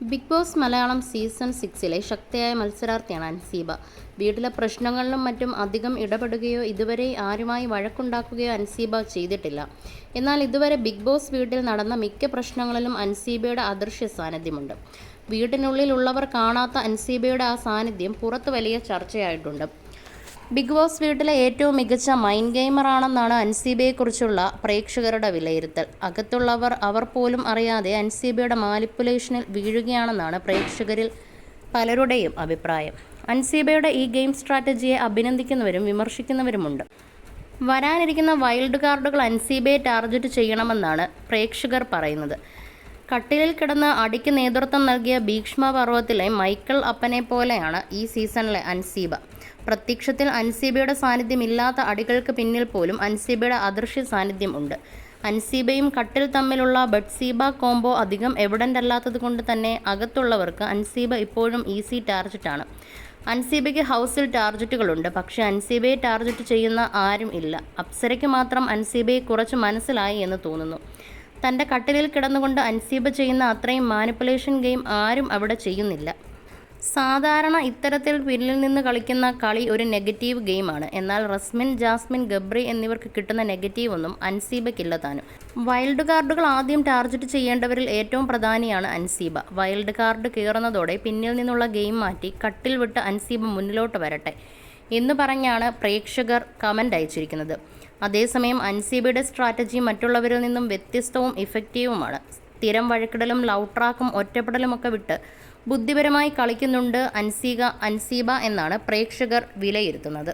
Big Boss Malayalam season സിക്സിലെ ശക്തിയായ മത്സരാർത്ഥിയാണ് അൻസീബ. വീട്ടിലെ പ്രശ്നങ്ങളിലും മറ്റും അധികം ഇടപെടുകയോ ഇതുവരെ ആരുമായി വഴക്കുണ്ടാക്കുകയോ അൻസീബ ചെയ്തിട്ടില്ല. എന്നാൽ ഇതുവരെ ബിഗ് ബോസ് വീട്ടിൽ നടന്ന മിക്ക പ്രശ്നങ്ങളിലും അൻസീബയുടെ അദൃശ്യ സാന്നിധ്യമുണ്ട്. വീട്ടിനുള്ളിലുള്ളവർ കാണാത്ത അൻസീബയുടെ ആ സാന്നിധ്യം പുറത്ത് വലിയ ചർച്ചയായിട്ടുണ്ട്. ബിഗ് ബോസ് വീട്ടിലെ ഏറ്റവും മികച്ച മൈൻഡ് ഗെയിമറാണെന്നാണ് അൻസീബയെക്കുറിച്ചുള്ള പ്രേക്ഷകരുടെ വിലയിരുത്തൽ. അകത്തുള്ളവർ അവർ പോലും അറിയാതെ അൻസീബയുടെ മാനിപ്പുലേഷനിൽ വീഴുകയാണെന്നാണ് പ്രേക്ഷകരിൽ പലരുടെയും അഭിപ്രായം. അൻസീബയുടെ ഈ ഗെയിം സ്ട്രാറ്റജിയെ അഭിനന്ദിക്കുന്നവരും വിമർശിക്കുന്നവരുമുണ്ട്. വരാനിരിക്കുന്ന വൈൽഡ് കാർഡുകൾ അൻസീബയെ ടാർഗറ്റ് ചെയ്യണമെന്നാണ് പ്രേക്ഷകർ പറയുന്നത്. കട്ടിലിൽ കിടന്ന് അടിക്ക് നേതൃത്വം നൽകിയ ഭീക്ഷ്മ പർവത്തിലെ മൈക്കിൾ അപ്പനെ പോലെയാണ് ഈ സീസണിലെ അൻസീബ. പ്രത്യക്ഷത്തിൽ അൻസീബയുടെ സാന്നിധ്യം ഇല്ലാത്ത അടികൾക്ക് പിന്നിൽ പോലും അൻസീബയുടെ അദൃശ്യ സാന്നിധ്യം ഉണ്ട്. അൻസീബയും കട്ടിൽ തമ്മിലുള്ള ബഡ്സീബ കോംബോ അധികം എവിഡന്റ് അല്ലാത്തത് കൊണ്ട് തന്നെ അകത്തുള്ളവർക്ക് അൻസീബ ഇപ്പോഴും ഈസി ടാർജറ്റാണ്. അൻസീബയ്ക്ക് ഹൗസിൽ ടാർജറ്റുകളുണ്ട്. പക്ഷേ അൻസീബയെ ടാർജറ്റ് ചെയ്യുന്ന ആരും ഇല്ല. അപ്സരയ്ക്ക് മാത്രം അൻസീബയെ കുറച്ച് മനസ്സിലായി എന്ന് തോന്നുന്നു. തന്റെ കട്ടിലിൽ കിടന്നുകൊണ്ട് അൻസീബ ചെയ്യുന്ന അത്രയും മാനിപ്പുലേഷൻ ഗെയിം ആരും അവിടെ ചെയ്യുന്നില്ല. സാധാരണ ഇത്തരത്തിൽ പിന്നിൽ നിന്ന് കളിക്കുന്ന കളി ഒരു നെഗറ്റീവ് ഗെയിമാണ്. എന്നാൽ റസ്മിൻ ജാസ്മിൻ ഗബ്രി എന്നിവർക്ക് കിട്ടുന്ന നെഗറ്റീവ് ഒന്നും അൻസീബയ്ക്കില്ല താനും. വൈൽഡ് കാർഡുകൾ ആദ്യം ടാർഗറ്റ് ചെയ്യേണ്ടവരിൽ ഏറ്റവും പ്രധാനിയാണ് അൻസീബ. വൈൽഡ് കാർഡ് കയറുന്നതോടെ പിന്നിൽ നിന്നുള്ള ഗെയിം മാറ്റി കട്ടിൽ വിട്ട് അൻസീബ മുന്നിലോട്ട് വരട്ടെ എന്ന് പറഞ്ഞാണ് പ്രേക്ഷകർ കമന്റ് അയച്ചിരിക്കുന്നത്. അതേസമയം അൻസീബയുടെ സ്ട്രാറ്റജി മറ്റുള്ളവരിൽ നിന്നും വ്യത്യസ്തവും ഇഫക്റ്റീവുമാണ്. സ്ഥിരം വഴക്കിടലും ലവ് ട്രാക്കും ഒറ്റപ്പെടലുമൊക്കെ വിട്ട് ബുദ്ധിപരമായി കളിക്കുന്നുണ്ട് അൻസീക അൻസീബ എന്നാണ് പ്രേക്ഷകർ വിലയിരുത്തുന്നത്.